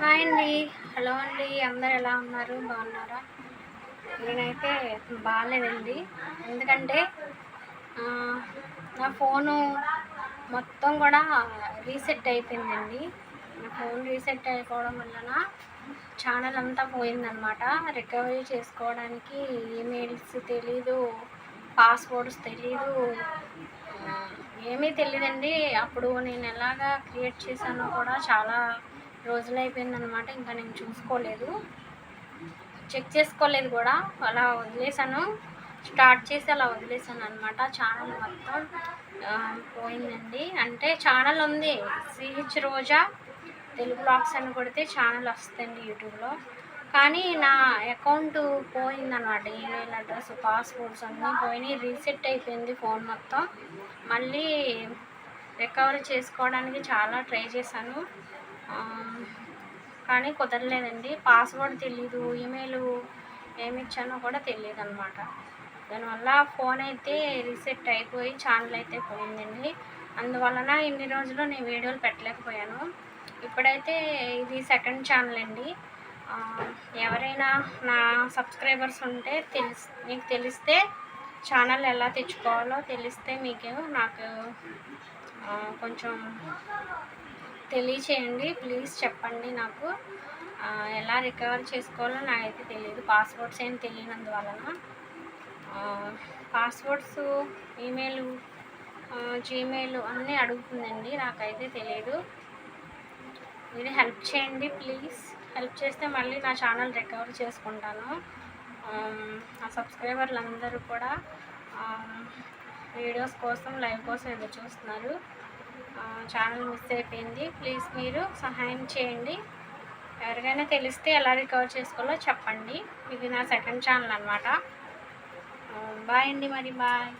Hi అండి. Hello అండి. అందరు ఎలా ఉన్నారు? బాగున్నారా? నేనైతే బాగాలేదండి. ఎందుకంటే నా ఫోను మొత్తం కూడా రీసెట్ అయిపోయిందండి. నా ఫోన్ రీసెట్ అయిపోవడం వలన ఛానల్ అంతా పోయిందనమాట రికవరీ చేసుకోవడానికి ఈమెయిల్స్ తెలీదు పాస్వర్డ్స్ తెలీదు ఏమీ తెలియదండి అప్పుడు నేను ఎలాగా క్రియేట్ చేశానో కూడా చాలా రోజులు అయిపోయిందనమాట ఇంకా నేను చూసుకోలేదు. చెక్ చేసుకోలేదు కూడా అలా వదిలేసాను స్టార్ట్ చేసి అలా వదిలేసాను అనమాట ఛానల్ మొత్తం పోయిందండి. అంటే ఛానల్ ఉంది సిహెచ్ రోజా తెలుగు బ్లాగ్స్ అని కొడితే ఛానల్ వస్తుంది యూట్యూబ్లో. కానీ నా అకౌంట్ పోయిందనమాట ఈమెయిల్ అడ్రస్ పాస్వర్డ్స్ అన్నీ పోయినాయి రీసెట్ అయిపోయింది ఫోన్ మొత్తం. మళ్ళీ రికవర్ చేసుకోవడానికి చాలా ట్రై చేశాను. కానీ కుదరలేదండి. పాస్వర్డ్ తెలీదు ఈమెయిల్ ఏమి ఇచ్చానో కూడా తెలియదు అనమాట దానివల్ల ఫోన్ అయితే రీసెట్ అయిపోయి ఛానల్ అయితే పోయిందండి. అందువలన ఇన్ని రోజులు నేను వీడియోలు పెట్టలేకపోయాను. ఇప్పుడైతే ఇది సెకండ్ ఛానల్ అండి. ఎవరైనా నా సబ్స్క్రైబర్స్ ఉంటే తెలిసి మీకు తెలిస్తే ఛానల్ ఎలా తెచ్చుకోవాలో తెలిస్తే మీకు నాకు కొంచెం తెలియచేయండి. ప్లీజ్ చెప్పండి నాకు. ఎలా రికవర్ చేసుకోవాలో నాకైతే తెలియదు. పాస్వర్డ్స్ ఏం తెలియనందువలన. పాస్వర్డ్స్ ఈమెయిల్ జీమెయిల్ అన్నీ అడుగుతుందండి. నాకైతే తెలియదు. మీరు హెల్ప్ చేయండి ప్లీజ్. హెల్ప్ చేస్తే మళ్ళీ నా ఛానల్ రికవర్ చేసుకుంటాను. నా సబ్స్క్రైబర్లు అందరూ కూడా వీడియోస్ కోసం లైవ్ కోసం ఎదురు చూస్తున్నారు. ఛానల్ మిస్ అయిపోయింది. ప్లీజ్ మీరు సహాయం చేయండి. ఎవరికైనా తెలిస్తే ఎలా రికవర్ చేసుకోవాలో చెప్పండి. ఇది నా సెకండ్ ఛానల్ అనమాట బాయ్ అండి మరి బాయ్.